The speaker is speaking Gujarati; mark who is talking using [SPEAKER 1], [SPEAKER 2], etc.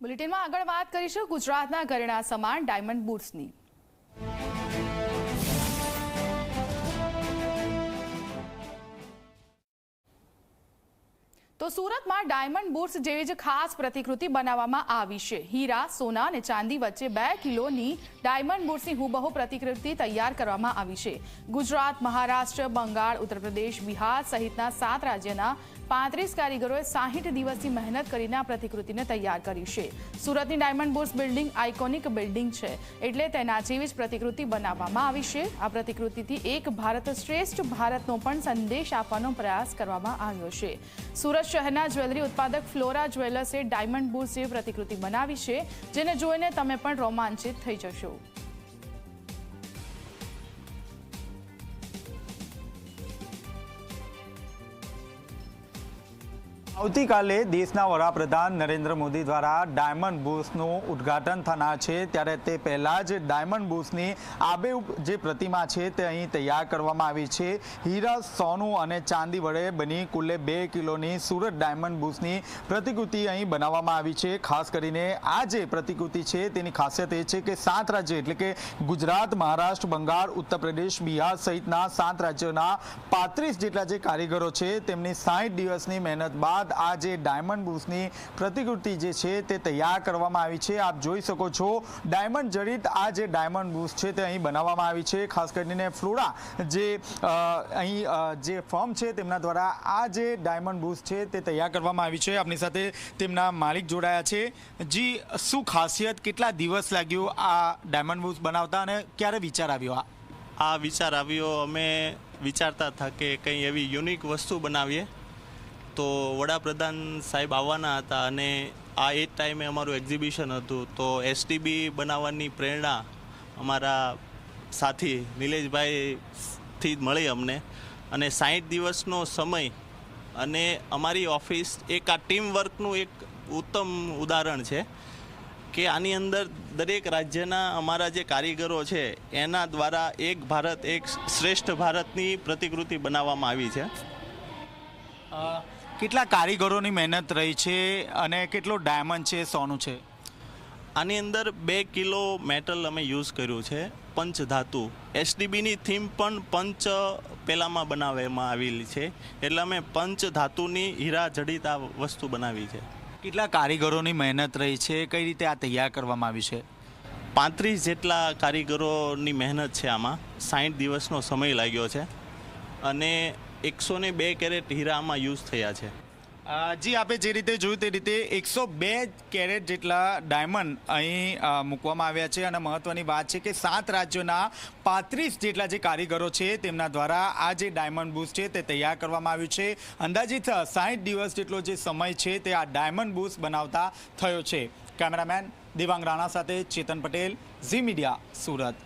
[SPEAKER 1] બુલેટિનમાં આગળ વાત કરીશું ગુજરાતના ઘરેણા સમાન ડાયમંડ બુટ્સની. તો સુરતમાં ડાયમંડ બુટ્સ જેવી જ ખાસ પ્રતિકૃતિ બનાવવામાં આવી છે. હીરા, સોના અને ચાંદી વચ્ચે બે કિલોની ડાયમંડ બુટ્સની હુબહુ પ્રતિકૃતિ તૈયાર કરવામાં આવી છે. ગુજરાત, મહારાષ્ટ્ર, બંગાળ ઉત્તર પ્રદેશ બિહાર સહિતના સાત રાજ્યના પાંત્રીસ કારીગરોએ સાહીઠ દિવસની મહેનત કરીને આ પ્રતિકૃતિને તૈયાર કરી છે. સુરતની diamond bourse building iconic building છે એટલે તેના જેવી જ પ્રતિકૃતિ બનાવવામાં આવી છે. આ પ્રતિકૃતિથી એક ભારત શ્રેષ્ઠ ભારતનો પણ સંદેશ આપવાનો પ્રયાસ કરવામાં આવ્યો છે. સુરત શહેરના જ્વેલરી ઉત્પાદક ફ્લોરા જ્વેલર્સે ડાયમંડ જેવી પ્રતિકૃતિ બનાવી છે, જેને જોઈને તમે પણ રોમાંચિત થઈ જશો.
[SPEAKER 2] આવતીકાલે દેશના વડાપ્રધાન નરેન્દ્ર મોદી દ્વારા ડાયમંડ બુસનું ઉદ્ઘાટન થનાર છે. ત્યારે તે પહેલાં જ ડાયમંડ બુસની આબેહૂબ જે પ્રતિમા છે તે અહીં તૈયાર કરવામાં આવી છે. હીરા, સોનું અને ચાંદી વડે બની કુલ્લે બે કિલોની સુરત ડાયમંડ બુસની પ્રતિકૃતિ અહીં બનાવવામાં આવી છે. ખાસ કરીને આ જે પ્રતિકૃતિ છે તેની ખાસિયત એ છે કે સાત રાજ્ય એટલે કે ગુજરાત, મહારાષ્ટ્ર, બંગાળ, ઉત્તર પ્રદેશ, બિહાર સહિતના સાત રાજ્યોના પાંત્રીસ જેટલા જે કારીગરો છે તેમની સાઠ દિવસની મહેનત બાદ આ જે ડાયમંડ બુસની પ્રતિકૃતિ જે છે તે તૈયાર કરવામાં આવી છે. આપ જોઈ શકો છો, ડાયમંડ જડિત આ જે ડાયમંડ બુસ છે તે અહીં બનાવવામાં આવી છે. ખાસ કરીને ફ્લોરા જે અહીં જે ફર્મ છે તેમના દ્વારા આ જે ડાયમંડ બુસ છે તે તૈયાર કરવામાં આવી છે. આપની સાથે તેમના માલિક જોડાયા છે. જી, શું ખાસિયત? કેટલા દિવસ લાગ્યો આ ડાયમંડ બુસ બનાવતા અને ક્યારે વિચાર આવ્યો આ?
[SPEAKER 3] આ વિચાર આવ્યો, અમે વિચારતા હતા કે કંઈ એવી યુનિક વસ્તુ બનાવીએ. તો વડાપ્રધાન સાહેબ આવવાના હતા અને આ એ જ ટાઈમે અમારું એક્ઝિબિશન હતું. તો એસટીબી બનાવવાની પ્રેરણા અમારા સાથી નિલેશભાઈથી જ મળી અમને. અને સાઠ દિવસનો સમય અને અમારી ઓફિસ એક આ ટીમ વર્કનું એક ઉત્તમ ઉદાહરણ છે કે આની અંદર દરેક રાજ્યના અમારા જે કારીગરો છે, એના દ્વારા એક ભારત, એક શ્રેષ્ઠ ભારતની પ્રતિકૃતિ બનાવવામાં આવી છે.
[SPEAKER 2] કેટલા કારીગરોની મહેનત રહી છે અને કેટલો ડાયમંડ છે સોનું છે?
[SPEAKER 3] આની અંદર બે કિલો મેટલ અમે યુઝ કર્યું છે પંચ ધાતુ. એસડીબીની થીમ પણ પંચ પેલામાં બનાવવામાં આવેલી છે એટલે અમે પંચ ધાતુની હીરા જડિત આ વસ્તુ બનાવી છે.
[SPEAKER 2] કેટલા કારીગરોની મહેનત રહી છે કઈ રીતે આ તૈયાર કરવામાં આવી છે?
[SPEAKER 3] પાંત્રીસ જેટલા કારીગરોની મહેનત છે આમાં સાઠ દિવસનો સમય લાગ્યો છે. અને એકસો ને બે કેરેટ હીરા આમાં યુઝ થયા છે.
[SPEAKER 2] જી, આપે જે રીતે જોયું તે રીતે એકસો બે કેરેટ જેટલા ડાયમંડ અહીં મૂકવામાં આવ્યા છે. અને મહત્વની વાત છે કે સાત રાજ્યોના પાંત્રીસ જેટલા જે કારીગરો છે તેમના દ્વારા આ જે ડાયમંડ બૂસ છે તે તૈયાર કરવામાં આવ્યું છે. અંદાજિત સાઠ દિવસ જેટલો જે સમય છે તે આ ડાયમંડ બૂસ બનાવતા થયો છે. કેમેરામેન દેવાંગ રાણા સાથે ચેતન પટેલ, ઝી મીડિયા, સુરત.